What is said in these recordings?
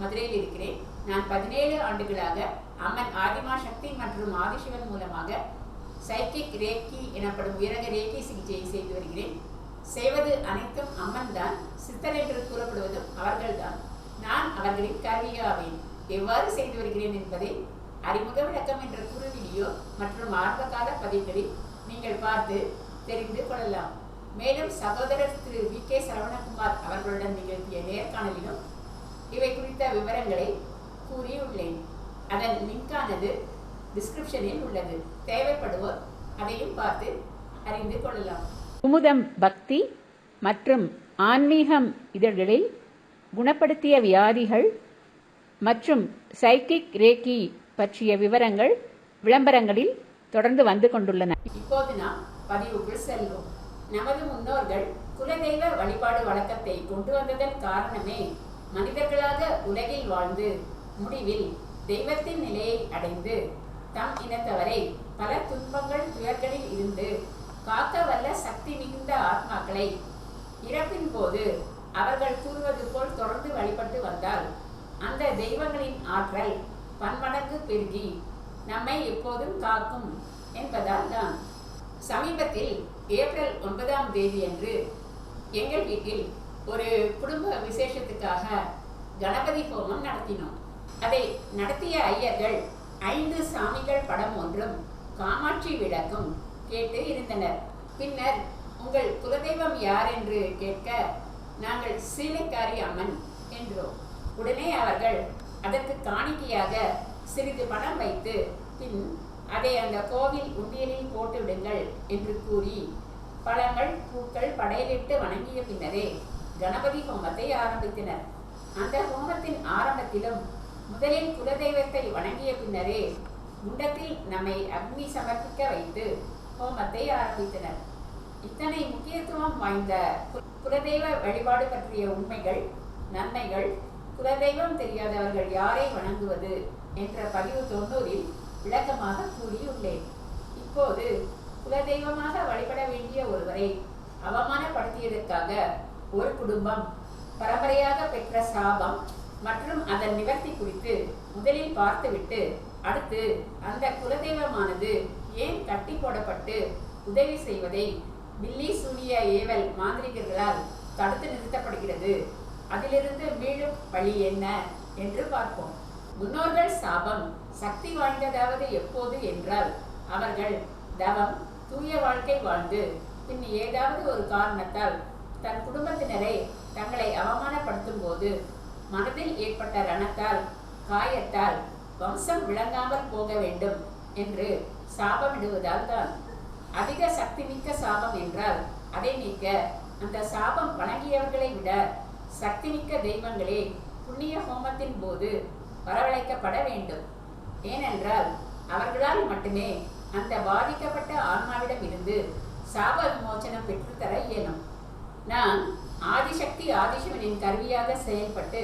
மதுரையில் இருக்கிறேன். நான் பதினேழு ஆண்டுகளாக அம்மன் ஆதிமா சக்தி மற்றும் ஆதிசிவன் மூலமாக சைக்கிக் ரேக்கி எனப்படும் உயரக ரேக்கி சிகிச்சையை செய்து வருகிறேன். செய்வது அனைத்தும் அம்மன் தான் சித்தர் என்று கூறப்படுவதும் அவர்கள்தான். நான் அவர்களின் கருவியாவேன் எவ்வாறு செய்து வருகிறேன் என்பதை அறிமுக விளக்கம் என்ற குறு வீடியோ மற்றும் ஆரம்பகால பதிவுகளில் நீங்கள் பார்த்து தெரிந்து கொள்ளலாம். மேலும் சகோதரர் திரு வி கே சரவணகுமார் அவர்களுடன் நிகழ்த்திய நேர்காணலிலும் இவை குறித்த விவரங்களை கூறியுள்ளேன். அதன் லிங்கானது டிஸ்கிரிப்ஷனில் உள்ளது. தேவைப்படுவோர் அதையும் பார்த்து அறிந்து கொள்ளலாம். குமுதம் பக்தி மற்றும் ஆன்மீகம் இதழ்களில் குணப்படுத்திய வியாதிகள் மற்றும் சைக்கிக் ரேக்கி பற்றிய விவரங்கள் விளம்பரங்களில் தொடர்ந்து வந்து கொண்டுள்ளன. இப்போது நாம் பதிவுக்குள் செல்வோம். நமது முன்னோர்கள் குலதெய்வ வழிபாடு வழக்கத்தை கொண்டு வந்ததன் காரணமே மனிதர்களாக உலகில் வாழ்ந்து முடிவில் தெய்வத்தின் நிலையை அடைந்து தம் இனத்தவரை பல துன்பங்கள் துயர்களில் இருந்து காக்க வல்ல சக்தி மிகுந்த ஆத்மாக்களை இறப்பின் போது அவர்கள் கூறுவது போல் தொடர்ந்து வழிபட்டு வந்தால் அந்த தெய்வங்களின் ஆற்றல் பன்மடங்கு பெருகி நம்மை எப்போதும் காக்கும் என்பதால் தான். சமீபத்தில் ஏப்ரல் ஒன்பதாம் தேதி அன்று எங்கள் வீட்டில் ஒரு குடும்ப விசேஷத்துக்காக கணபதி ஹோமம் நடத்தினோம். அதை நடத்திய ஐயர்கள் ஐந்து சாமிகள் படம் ஒன்றும் காமாட்சி விளக்கும் கேட்டு இருந்தனர். பின்னர் உங்கள் குலதெய்வம் யார் என்று கேட்க நாங்கள் சீலைக்காரி அம்மன் என்றோம். உடனே அவர்கள் அதற்கு காணிக்கையாக சிறிது பணம் வைத்து பின் அதை அந்த கோவில் உண்டியலில் போட்டு விடுங்கள் என்று கூறி பழங்கள் பூக்கள் படையலிட்டு வணங்கிய பின்னரே கணபதி ஹோமத்தை ஆரம்பித்தனர். அந்த ஹோமத்தின் ஆரம்பத்திலும் முதலில் குலதெய்வத்தை வணங்கிய பின்னரே குண்டத்தில் நம்மை அக்னி சமர்ப்பிக்க வைத்து ஹோமத்தை ஆரம்பித்தனர். இத்தனை முக்கியத்துவம் வாய்ந்த குலதெய்வ வழிபாடு பற்றிய உண்மைகள் நன்மைகள் குலதெய்வம் தெரியாதவர்கள் யாரை வணங்குவது என்ற பதிவு தொண்ணூறில் விளக்கமாக கூறியுள்ளேன். இப்போது குலதெய்வமாக வழிபட வேண்டிய ஒருவரை அவமானப்படுத்தியதற்காக ஒரு குடும்பம். பரம்பரையாக பெற்ற சாபம் மற்றும் அதன் நிவர்த்தி குறித்து முதலில் பார்த்துவிட்டு அடுத்து அந்த குலதெய்வமானது ஏன் கட்டி போடப்பட்டு உதவி செய்வதை வில்லி சூனிய ஏவல் மாந்திரிகர்களால் தடுத்து நிறுத்தப்படுகிறது. அதிலிருந்து மீளும் வழி என்ன என்று பார்ப்போம். முன்னோர்கள் சாபம் சக்தி வாய்ந்ததாவது எப்போது என்றால் அவர்கள் தவம் தூய வாழ்க்கை வாழ்ந்து பின் ஏதாவது ஒரு காரணத்தால் தன் குடும்பத்தினரை தங்களை அவமானப்படுத்தும் போது மனதில் ஏற்பட்ட ரணத்தால் காயத்தால் வம்சம் விளங்காமல் போக வேண்டும் என்று சாபமிடுவதால் தான். அதிக சக்தி மிக்க சாபம் என்றால் அதை நீக்க அந்த சாபம் வழங்கியவர்களை விட சக்தி மிக்க தெய்வங்களே புண்ணிய ஹோமத்தின் போது வரவழைக்கப்பட வேண்டும். ஏனென்றால் அவர்களால் மட்டுமே அந்த பாதிக்கப்பட்ட ஆன்மாவிடம் இருந்து சாப விமோச்சனம் பெற்றுத்தர இயலும். நான் ஆதிசக்தி ஆதிசிவனின் கருவியாக செயல்பட்டு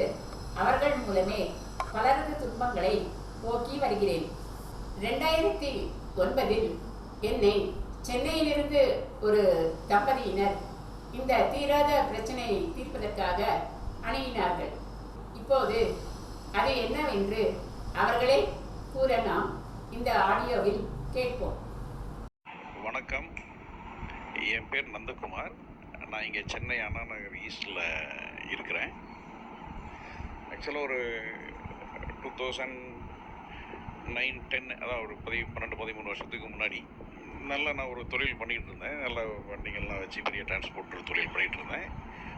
அவர்கள் மூலமே பலரது துன்பங்களை போக்கி வருகிறேன். ரெண்டாயிரத்தி ஒன்பதில் என்னை சென்னையிலிருந்து ஒரு தம்பதியினர் இந்த தீராத பிரச்சனையை தீர்ப்பதற்காக அணுகினார்கள். இப்போது அது என்னவென்று அவர்களே கூற நாம் இந்த ஆடியோவில் கேட்போம். வணக்கம். என் பேர் நந்தகுமார். நான் இங்கே சென்னை அண்ணா நகர் ஈஸ்டில் இருக்கிறேன். ஆக்சுவலாக ஒரு டூ தௌசண்ட் நைன் டென் அதாவது ஒரு பதி பன்னெண்டு பதிமூணு வருஷத்துக்கு முன்னாடி நல்லா நான் ஒரு தொழில் பண்ணிகிட்டு இருந்தேன். நல்ல வண்டிகள்லாம் வச்சு பெரிய டிரான்ஸ்போர்ட் தொழில் பண்ணிகிட்டு இருந்தேன்.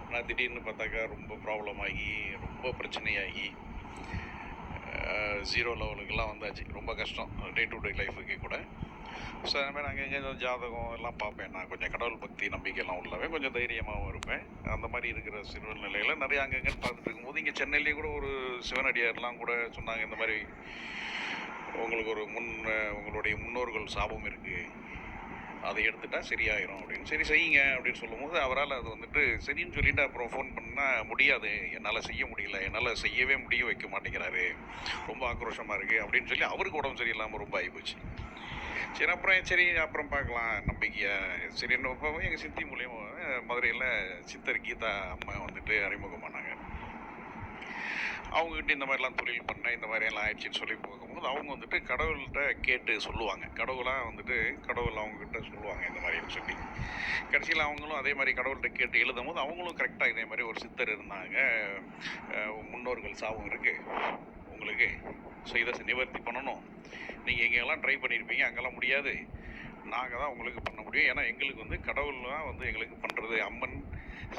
ஆனால் திடீர்னு பார்த்தாக்கா ரொம்ப ப்ராப்ளம் ஆகி ரொம்ப பிரச்சனையாகி ஜீரோ லெவலுக்கெல்லாம் வந்தாச்சு. ரொம்ப கஷ்டம். டே டு டே லைஃபுக்கு கூட. ஸோ அது மாதிரி அங்கே இங்கே ஜாதகம் எல்லாம் பார்ப்பேன். நான் கொஞ்சம் கடவுள் பக்தி நம்பிக்கையெல்லாம் உள்ளவே கொஞ்சம் தைரியமாகவும் இருப்பேன். அந்த மாதிரி இருக்கிற சூழ்நிலையில் நிறைய அங்கங்கன்னு பார்த்துட்டு இருக்கும்போது இங்கே சென்னையிலேயே கூட ஒரு சிவனடியார்லாம் கூட சொன்னாங்க இந்த மாதிரி உங்களுக்கு ஒரு முன் உங்களுடைய முன்னோர்கள் சாபம் இருக்குது அதை எடுத்துட்டா சரியாயிரும் அப்படின்னு. சரி செய்யுங்க அப்படின்னு சொல்லும்போது அவரால் அது வந்துட்டு சரின்னு சொல்லிட்டு அப்புறம் ஃபோன் பண்ணால் முடியாது. என்னால் செய்ய முடியல. என்னால் செய்யவே முடிய வைக்க மாட்டேங்கிறாரு. ரொம்ப ஆக்ரோஷமாக இருக்குது அப்படின்னு சொல்லி அவருக்கு உடம்பு சரியில்லாமல் ரொம்ப ஆகிப்போச்சு சரி அப்புறம் சரி அப்புறம் பார்க்கலாம். நம்பிக்கையா. சரி இப்போ எங்கள் சித்தி மூலியமாக மதுரையில் சித்தர் கீதா அம்மா வந்துட்டு அறிமுகமானாங்க அவங்ககிட்ட இந்த மாதிரிலாம் தொழில் பண்ணேன் இந்த மாதிரியெல்லாம் ஆயிடுச்சுன்னு சொல்லி போகும்போது அவங்க வந்துட்டு கடவுள்கிட்ட கேட்டு சொல்லுவாங்க. கடவுளாக வந்துட்டு கடவுள் அவங்கக்கிட்ட சொல்லுவாங்க இந்த மாதிரின்னு சொல்லி. கடைசியில் அவங்களும் அதே மாதிரி கடவுள்கிட்ட கேட்டு எழுதும் போது அவங்களும் கரெக்டாக இதே மாதிரி ஒரு சித்தர் இருந்தாங்க. முன்னோர்கள் சாபம் இருக்குது உங்களுக்கு ஸோ இதை நிவர்த்தி பண்ணணும். நீங்கள் எங்கெல்லாம் ட்ரை பண்ணியிருப்பீங்க அங்கெல்லாம் முடியாது. நாங்கள் தான் உங்களுக்கு பண்ண முடியும். ஏன்னா எங்களுக்கு வந்து கடவுள் தான் வந்து எங்களுக்கு பண்ணுறது அம்மன்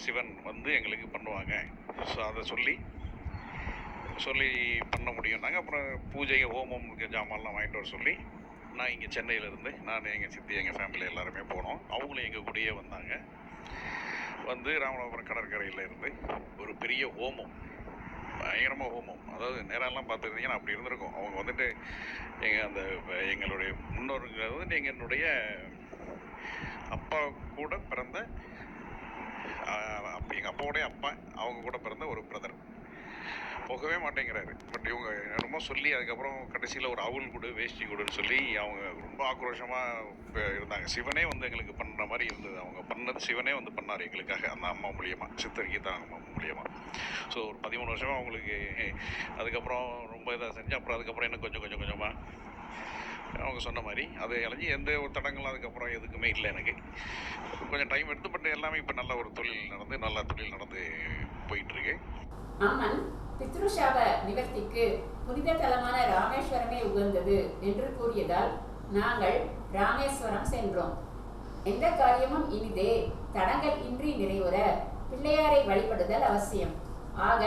சிவன் வந்து எங்களுக்கு பண்ணுவாங்க. ஸோ அதை சொல்லி சொல்லி பண்ண முடியும்னாங்க. அப்புறம் பூஜை ஹோமம் ஜாமான்லாம் வாங்கிட்டு வர சொல்லி நான் இங்கே சென்னையிலேருந்து நான் எங்கள் சித்தி எங்கள் ஃபேமிலி எல்லாருமே போனோம். அவங்களும் எங்கள் கூடயே வந்தாங்க. வந்து ராமநாதபுரம் கடற்கரையில் இருந்து ஒரு பெரிய ஹோமம். பயங்கரமாக ஹோமம். அதாவது நேரம்லாம் பார்த்துருந்தீங்கன்னா அப்படி இருந்திருக்கும். அவங்க வந்துட்டு எங்கள் அந்த எங்களுடைய முன்னோர்கள் வந்து எங்களுடைய அப்பா கூட பிறந்த எங்கள் அப்பாவுடைய அப்பா அவங்க கூட பிறந்த ஒரு பிரதர். போகவே மாட்டேங்கிறாரு. பட் இவங்க ரொம்ப சொல்லி அதுக்கப்புறம் கடைசியில் ஒரு அவுல் கொடு வேஷ்டி கொடுன்னு சொல்லி அவங்க ரொம்ப ஆக்ரோஷமாக இருந்தாங்க. சிவனே வந்து எங்களுக்கு பண்ணுற மாதிரி இருந்தது. அவங்க பண்ணது சிவனே வந்து பண்ணார் எங்களுக்காக. அந்த அம்மா மூலியமாக சித்தர் கீதா அம்மா மூலியமாக ஸோ ஒரு பதிமூணு வருஷமாக அவங்களுக்கு அதுக்கப்புறம் ரொம்ப இதாக செஞ்சு அப்புறம் அதுக்கப்புறம் இன்னும் கொஞ்சம் கொஞ்சம் கொஞ்சமாக அவங்க சொன்ன மாதிரி அது இளைஞ்சி எந்த ஒரு தடங்களும் அதுக்கப்புறம் எதுக்குமே இல்லை எனக்கு. கொஞ்சம் டைம் எடுத்து பட் எல்லாமே இப்போ நல்ல ஒரு தொழில் நடந்து நல்ல தொழில் நடந்து போயிட்டுருக்கு அம்மன் பித்ருஷாப நிவர்த்திக்கு புனித தலமான ராமேஸ்வரமே உகந்தது என்று கூறியதால் நாங்கள் ராமேஸ்வரம் சென்றோம். எந்த காரியமும் இனிதே தடங்கள் இன்றி நிறைவுற பிள்ளையாரை வழிபடுதல் அவசியம். ஆக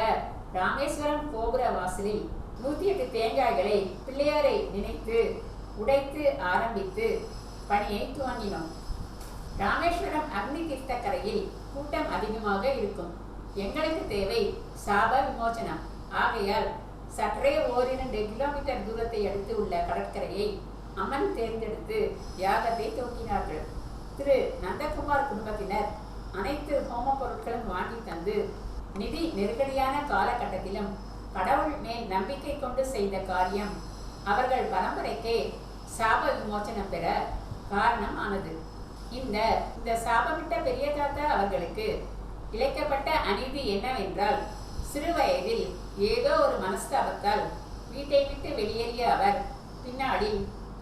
ராமேஸ்வரம் கோபுர வாசலில் நூத்தி எட்டு தேங்காய்களை பிள்ளையாரை நினைத்து உடைத்து ஆரம்பித்து பணியை துவங்கினோம். ராமேஸ்வரம் அக்னி தீர்த்தக்கரையில் கூட்டம் அதிகமாக இருக்கும். எங்களுக்கு தேவை. சாப விமோசனம். ஆகையால் சற்றே ஓரிரண்டு கிலோமீட்டர் தூரத்தை அடுத்து உள்ள கடற்கரையை அமன் தேர்ந்தெடுத்து யாகத்தை துவக்கினார்கள். திரு. நந்தகுமார் குடும்பத்தினர் அனைத்து ஹோம பொருட்களும் வாங்கி தந்து நிதி நெருக்கடியான காலகட்டத்திலும் கடவுள் மேல் நம்பிக்கை கொண்டு செய்த காரியம் அவர்கள் பரம்பரைக்கே சாப விமோசனம் பெற காரணம் ஆனது. இந்த இந்த சாபமிட்ட பெரிய தாத்தா அவர்களுக்கு இழைக்கப்பட்ட அநீதி என்னவென்றால் சிறு வயதில் ஏதோ ஒரு மனஸ்தாபத்தால் வீட்டை விட்டு வெளியேறிய அவர் பின்னாடி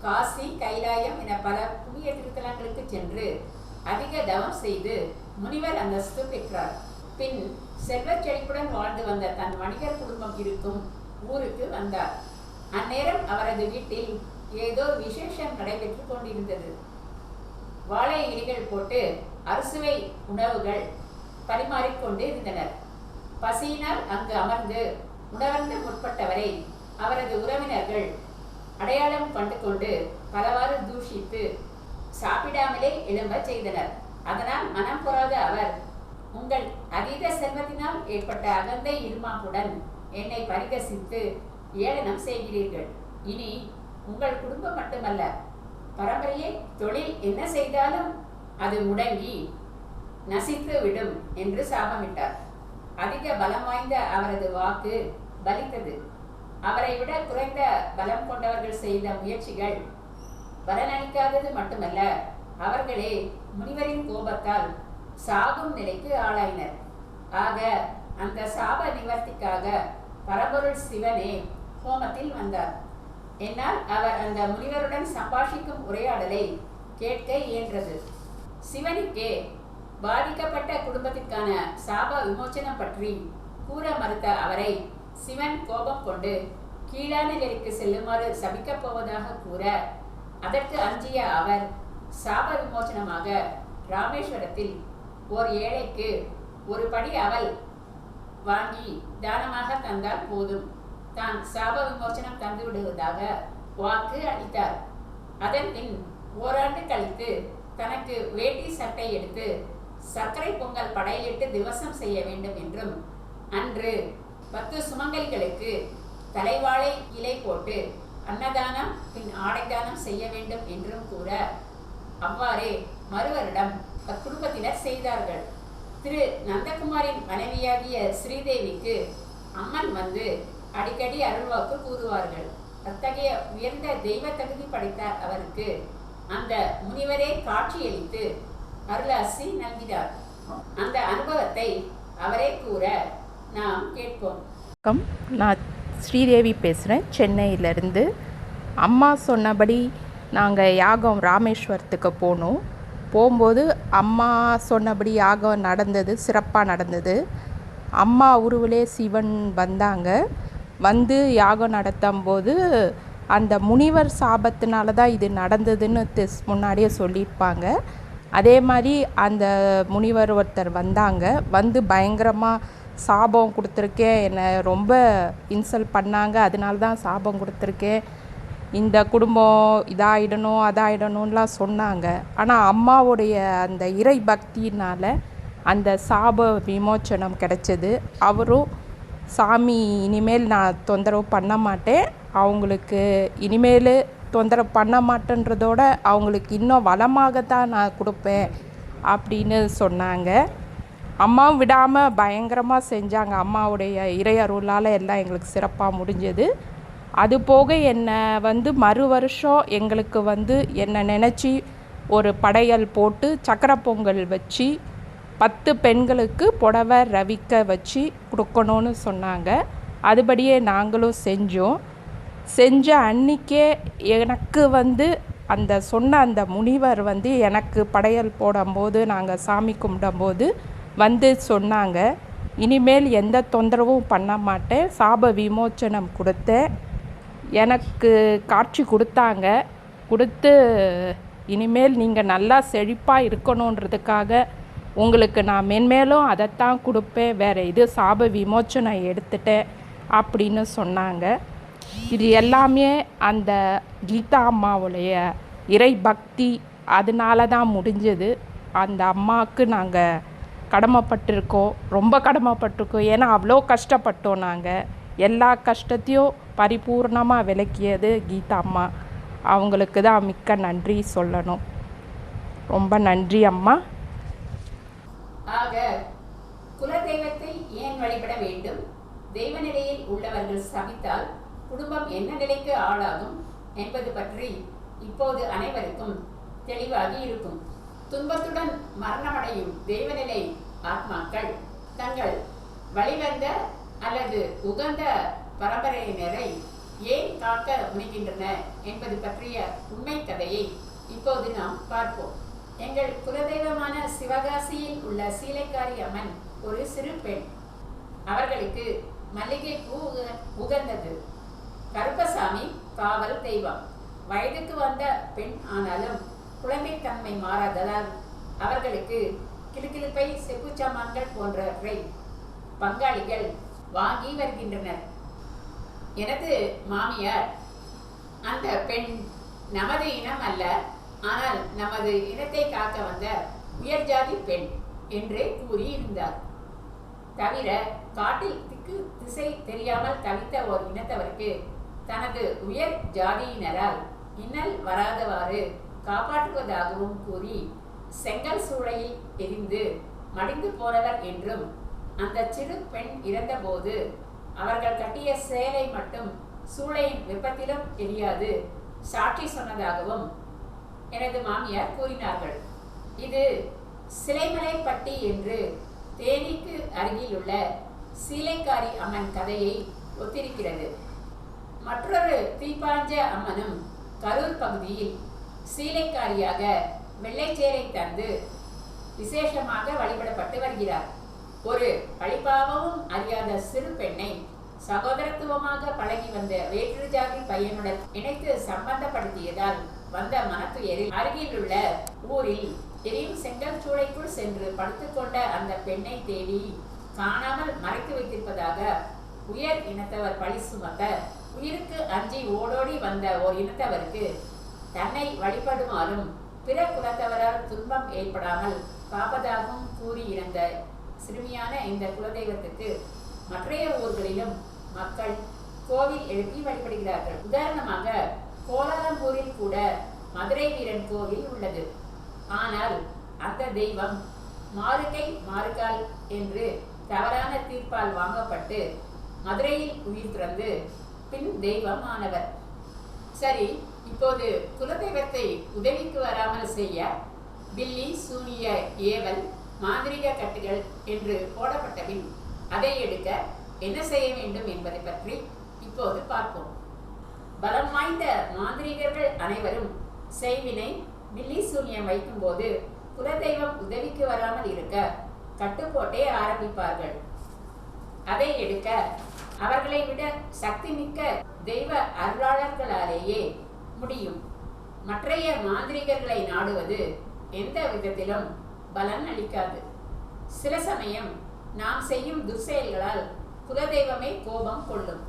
காசி கைலாயம் என பல புண்ணிய திருத்தலங்களுக்கு சென்று அதிக தவம் செய்து முனிவர் அந்தஸ்து பெற்றார். பின் செல்வச் செழிப்புடன் வாழ்ந்து வந்த தன் வணிகர் குடும்பம் இருக்கும் ஊருக்கு வந்தார். அந்நேரம் அவரது வீட்டில் ஏதோ விசேஷம் நடைபெற்றுக் கொண்டிருந்தது. வாழை இலைகள் போட்டு அறுசுவை உணவுகள் பரிமாறிக்கொண்டு இருந்தனர். பசியினால் அங்கு அமர்ந்து உணர்ந்து முற்பட்டவரை அவரது உறவினர்கள் அடையாளம் கண்டு கொண்டு பலவாறு தூஷித்து சாப்பிடாமலே எழும்பச் செய்தனர். அதனால் மனம் பொறாத அவர் உங்கள் அதீத செல்வத்தினால் ஏற்பட்ட அகந்தை இருமாப்புடன் என்னை பரிகசித்து ஏளனம் செய்கிறீர்கள். இனி உங்கள் குடும்பம் மட்டுமல்ல பரம்பரையே தொழில் என்ன செய்தாலும் அது முடங்கி நசித்து விடும் என்று சாபமிட்டார். அதிக பலம் வாய்ந்த அவரது வாக்கு பலித்தது. அவரை விட குறைந்த பலம் கொண்டவர்கள் செய்த முயற்சிகள் பலனளிக்காதது மட்டுமல்ல அவர்களே முனிவரின் கோபத்தால் சாகும் நிலைக்கு ஆளாயினர். ஆக அந்த சாப நிவர்த்திக்காக பரபொருள் சிவனே ஹோமத்தில் வந்தார். என்னால் அவர் அந்த முனிவருடன் சம்பாஷிக்கும் உரையாடலை கேட்க இயன்றது. சிவனுக்கே பாதிக்கப்பட்ட குடும்பத்திற்கான சாப விமோசனம் பற்றி கூற மறுத்த அவரை சிவன் கோபம் கொண்டு கீழான செல்லுமாறு சபிக்கப் போவதாக கூற அதற்கு அஞ்சிய அவர் சாப விமோசனமாக ராமேஸ்வரத்தில் ஓர் ஏழைக்கு ஒரு படி அவள் வாங்கி தானமாக தந்தால் போதும். தான் சாப விமோசனம் தந்து விடுவதாக வாக்கு அளித்தார். அதன் பின் ஓராண்டு கழித்து தனக்கு வேட்டி சட்டை எடுத்து சர்க்கரை பொங்கல் படையிலிட்டு திவசம் செய்ய வேண்டும் என்றும் அன்று பத்து சுமங்கலிகளுக்கு தலைவாழை இலை போட்டு அன்னதானம் பின் ஆடைதானம் செய்ய வேண்டும் என்றும் கூற அவ்வாறே மறுவரிடம் அக்குடும்பத்தினர் செய்தார்கள். திரு. நந்தகுமாரின் மனைவியாகிய ஸ்ரீதேவிக்கு அம்மன் வந்து அடிக்கடி அருள்வாக்கு கூறுவார்கள். அத்தகைய உயர்ந்த தெய்வ தகுதி படைத்த அவருக்கு அந்த முனிவரே காட்சியளித்து அருளாசி நல்கிறார் அந்த அனுபவத்தை அவரே கூற நாம் கேட்போம். வணக்கம். நான் ஸ்ரீதேவி பேசுகிறேன் சென்னையிலேருந்து அம்மா சொன்னபடி நாங்கள் யாகம் ராமேஸ்வரத்துக்கு போனோம். போகும்போது அம்மா சொன்னபடி யாகம் நடந்தது சிறப்பாக நடந்தது. அம்மா உருவிலே சிவன் வந்தாங்க. வந்து யாகம் நடத்தும் போது அந்த முனிவர் சாபத்தினால தான் இது நடந்ததுன்னு திஸ் முன்னாடியே சொல்லியிருப்பாங்க. அதே மாதிரி அந்த முனிவர் ஒருத்தர் வந்தாங்க. வந்து பயங்கரமாக சாபம் கொடுத்துருக்கேன் என்னை ரொம்ப இன்சல்ட் பண்ணாங்க. அதனால தான் சாபம் கொடுத்துருக்கேன் இந்த குடும்பம் இதாகிடணும் அதாயிடணும்லாம் சொன்னாங்க. ஆனால் அம்மாவுடைய அந்த இறை பக்தியினால் அந்த சாப விமோச்சனம் கிடைச்சது. அவரும் சாமி இனிமேல் நான் தொந்தரவு பண்ண மாட்டேன். அவங்களுக்கு இனிமேல் தொந்தரவு பண்ண மாட்டேன்றதோட அவங்களுக்கு இன்னும் வளமாக தான் நான் கொடுப்பேன் அப்படின்னு சொன்னாங்க. அம்மாவும் விடாமல் பயங்கரமாக செஞ்சாங்க. அம்மாவுடைய இறை அருளால் எல்லாம் எங்களுக்கு சிறப்பாக முடிஞ்சது. அது போக என்னை வந்து மறு வருஷம் எங்களுக்கு வந்து என்னை நினச்சி ஒரு படையல் போட்டு சக்கரை பொங்கல் வச்சு பத்து பெண்களுக்கு புடவை ரவிக்க வச்சு கொடுக்கணும்னு சொன்னாங்க. அதுபடியே நாங்களும் செஞ்சோம். செஞ்ச அன்னிக்கே எனக்கு வந்து அந்த சொன்ன அந்த முனிவர் வந்து எனக்கு படையல் போடும்போது நாங்கள் சாமி கும்பிடும்போது வந்து சொன்னாங்க. இனிமேல் எந்த தொந்தரவும் பண்ண மாட்டேன். சாப விமோச்சனம் கொடுத்தேன். எனக்கு காட்சி கொடுத்தாங்க. கொடுத்து இனிமேல் நீங்கள் நல்லா செழிப்பாக இருக்கணுன்றதுக்காக உங்களுக்கு நான் மென்மேலும் அதைத்தான் கொடுப்பேன். வேறு இது சாப விமோச்சனம் எடுத்துட்டேன் அப்படின்னு சொன்னாங்க. இது எல்லாமே அந்த கீதா அம்மாவுடைய இறை பக்தி. அதனால தான் முடிஞ்சது. அந்த அம்மாவுக்கு நாங்கள் கடமைப்பட்டிருக்கோம். ரொம்ப கடமைப்பட்டிருக்கோம். ஏன்னா அவ்வளோ கஷ்டப்பட்டோம் நாங்கள் எல்லா கஷ்டத்தையும் பரிபூர்ணமாக விளக்கியது கீதா அம்மா. அவங்களுக்கு தான் மிக்க நன்றி சொல்லணும். ரொம்ப நன்றி அம்மா. ஆக குலதெய்வத்தை ஏன் வழிபட வேண்டும்? தெய்வ நிலையில் உள்ளவர்கள் சபித்தால் குடும்பம் என்ன நிலைக்கு ஆளாகும் என்பது பற்றி இப்போது அனைவருக்கும் தெளிவாகி இருக்கும். துன்பத்துடன் மரணமடையும் தெய்வநிலை ஆத்மாக்கள் தங்கள் வழிவந்த அல்லது உகந்த பரம்பரையினரை ஏன் காக்க முனைகின்றன என்பது பற்றிய உண்மை கதையை இப்போது நாம் பார்ப்போம். எங்கள் குலதெய்வமான சிவகாசியில் உள்ள சீலைக்காரி அம்மன் ஒரு சிறு பெண். அவர்களுக்கு மல்லிகை பூ உக- உகந்தது. கருப்பசாமி காவல் தெய்வம். வயதுக்கு வந்த பெண் ஆனாலும் குழந்தைத்தன்மை மாறாததால் அவர்களுக்கு கிளுகிளுப்பை செப்புச்சாமான்கள் போன்றவற்றை பங்காளிகள் வாங்கி வருகின்றனர். எனது மாமியார் அந்த பெண் நமது இனம் அல்ல ஆனால் நமது இனத்தை காக்க வந்த உயர் ஜாதி பெண் என்று கூறியிருந்தார். தவிர காட்டில் திக்கு திசை தெரியாமல் தவித்த ஓர் இனத்தவருக்கு தனது உயர் ஜாதியினரால் இன்னல் வராதவாறு காப்பாற்றுவதாகவும் கூறி செங்கல் சூளையில் எரிந்து மடிந்து போனவர் என்றும் அந்த சிறு பெண் இறந்தபோது அவர்கள் கட்டிய சேலை மட்டும் சூளையின் வெப்பத்திலும் எரியாது சாட்சி சொன்னதாகவும் எனது மாமியார் கூறினார்கள். இது சிலைமலைப்பட்டி என்று தேனிக்கு அருகிலுள்ள சீலைக்காரி அம்மன் கதையை ஒத்திருக்கிறது. மற்றொரு தீப்பாஞ்ச அம்மனும் கரூர் பகுதியில் சீலைக்காரியாக வெள்ளைச்சேரை தந்து விசேஷமாக வழிபடப்பட்டு வருகிறார். ஒரு பழிபாவமும் அறியாத சிறு பெண்ணை சகோதரத்துவமாக பழகி வந்த வேற்று ஜாதி பையனுடன் இணைத்து சம்பந்தப்படுத்தியதால் வந்த மனத்துயரில் அருகிலுள்ள ஊரில் எரியும் செங்கல் சூளைக்குள் சென்று படுத்துக்கொண்ட அந்த பெண்ணை தேடி காணாமல் மறைத்து வைத்திருப்பதாக உயர் இனத்தவர் பழி சுமத்த உயிருக்கு அஞ்சி ஓடோடி வந்த ஓர் இனத்தவருக்கு தன்னை வழிபடுமாறும் பிற குலத்தவரால் துன்பம் ஏற்படாமல் காப்பதாகவும் கூறியிருந்த சிறுமியான இந்த குலதெய்வத்துக்கு மற்றைய ஊர்களிலும் மக்கள் கோவில் எழுப்பி வழிபடுகிறார்கள். உதாரணமாக கோலாலம்பூரில் கூட மதுரை வீரன் கோவில் உள்ளது. ஆனால் அந்த தெய்வம் மாறுகை மாறுகால் என்று தவறான தீர்ப்பால் வாங்கப்பட்டு மதுரையில் உயிர் துறந்து பின் தெய்வமானவர். சரி இப்போது குலதெய்வத்தை உதவிக்கு வராமல் செய்ய பில்லி சூனிய ஏவல் மாந்திரிக கட்டுகள் என்று போடப்பட்டபின் அதை எடுக்க என்ன செய்ய வேண்டும் என்பதை பற்றி இப்போது பார்ப்போம். பலம் வாய்ந்த மாந்திரிகர்கள் அனைவரும் செய்வினை பில்லி சூனியம் வைக்கும்போது குலதெய்வம் உதவிக்கு வராமல் இருக்க கட்டுப்போட்டே ஆரம்பிப்பார்கள். அதை எடுக்க அவர்களை விட சக்தி மிக்க தெய்வ அருளாளர்களாலேயே முடியும். மற்றைய மாந்திரிகர்களை நாடுவது எந்த விதத்திலும் பலன் அளிக்காது. சில சமயம் நாம் செய்யும் துர்செயல்களால் குலதெய்வமே கோபம் கொள்ளும்.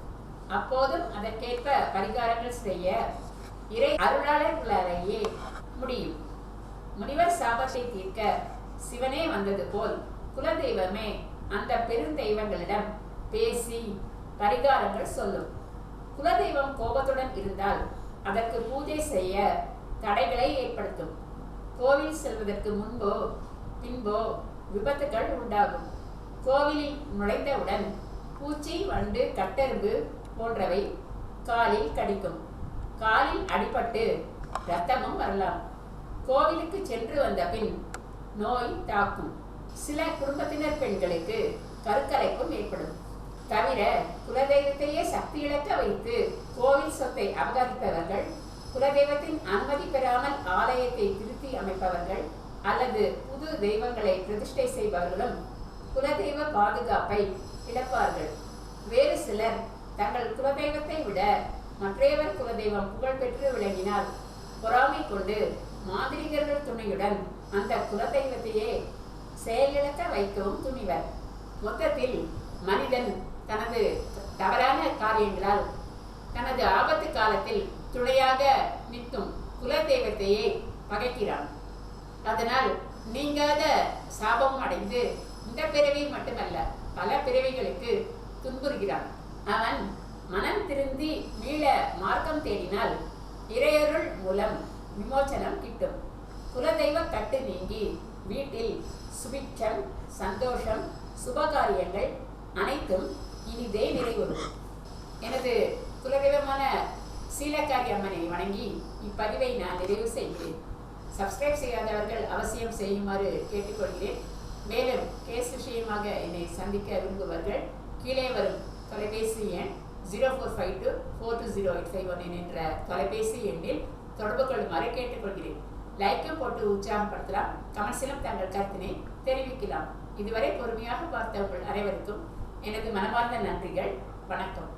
அப்போதும் அதற்கேற்ப பரிகாரங்கள் செய்ய இறை அருளாளர்களாலேயே முடியும். முனிவர் சாபத்தை தீர்க்க சிவனே வந்தது போல் குலதெய்வமே அந்த பெருந்தெய்வங்களிடம் பேசி பரிகாரங்கள் சொல்லும். குலதெய்வம் கோபத்துடன் இருந்தால் அதற்கு பூஜை செய்ய தடைகளை ஏற்படுத்தும். கோவில் செல்வதற்கு முன்போ பின்போ விபத்துகள் உண்டாகும். கோவிலில் நுழைந்தவுடன் பூச்சி வண்டு கட்டெரும்பு போன்றவை காலில் கடிக்கும். காலில் அடிபட்டு ரத்தமும் வரலாம். கோவிலுக்கு சென்று வந்த பின் நோய் தாக்கும். சில குடும்பத்தினர் பெண்களுக்கு கருக்கலைப்பும் ஏற்படும். தவிர குலதெய்வத்தையே சக்தி இழக்க வைத்து கோவில் சொத்தை அபகரிப்பவர்கள் குலதெய்வத்தின் அனுமதி பெறாமல் ஆலயத்தை திருத்தி அமைப்பவர்கள் அல்லது புது தெய்வங்களை பிரதிஷ்டை செய்பவர்களும் குலதெய்வ பாதுகாப்பை இழப்பார்கள். வேறு சிலர் தங்கள் குலதெய்வத்தை விட மற்றையவர் குலதெய்வம் புகழ்பெற்று விளங்கினால் பொறாமை கொண்டு மாந்திரிகர்கள் துணையுடன் அந்த குலதெய்வத்தையே செயலிழக்க வைக்கவும் துணிவர். மொத்தத்தில் மனிதன் தவறான தனது ஆபத்து காலத்தில் துணையாக நிற்கும் குலதெய்வத்தையே பகைக்கிறான். அதனால் நீங்காத சாபம் அடைந்து இந்த பிறவி மட்டுமல்ல பல பிறவிகளுக்கு துன்புறுகிறான். அவன் மனம் திருந்தி மீள மார்க்கம் தேடினால் இறையருள் மூலம் விமோச்சனம் கிட்டும். குலதெய்வ கட்டு நீங்கி வீட்டில் சுபிட்சம் சந்தோஷம் சுபகாரியங்கள் அனைத்தும் இனிதே நிறைவுறும். எனது குலதெய்வமான சீலக்காரி அம்மனை வணங்கி இப்பதிவை நான் நிறைவு செய்கிறேன். சப்ஸ்கிரைப் செய்யாதவர்கள் அவசியம் செய்யுமாறு கேட்டுக்கொள்கிறேன். மேலும் கேஸ் விஷயமாக என்னை சந்திக்க விரும்புபவர்கள் கீழே வரும் தொலைபேசி எண் zero four five two four two zero eight five one என்ற தொலைபேசி எண்ணில் தொடர்பு கொள்ளுமாறு கேட்டுக்கொள்கிறேன். லைக்கும் போட்டு உற்சாகப்படுத்தலாம். கமெண்ட்ஸிலும் தங்கள் கருத்தினை தெரிவிக்கலாம். இதுவரை பொறுமையாக பார்த்த உங்கள் அனைவருக்கும் எனது மனமார்ந்த நன்றிகள். வணக்கம்.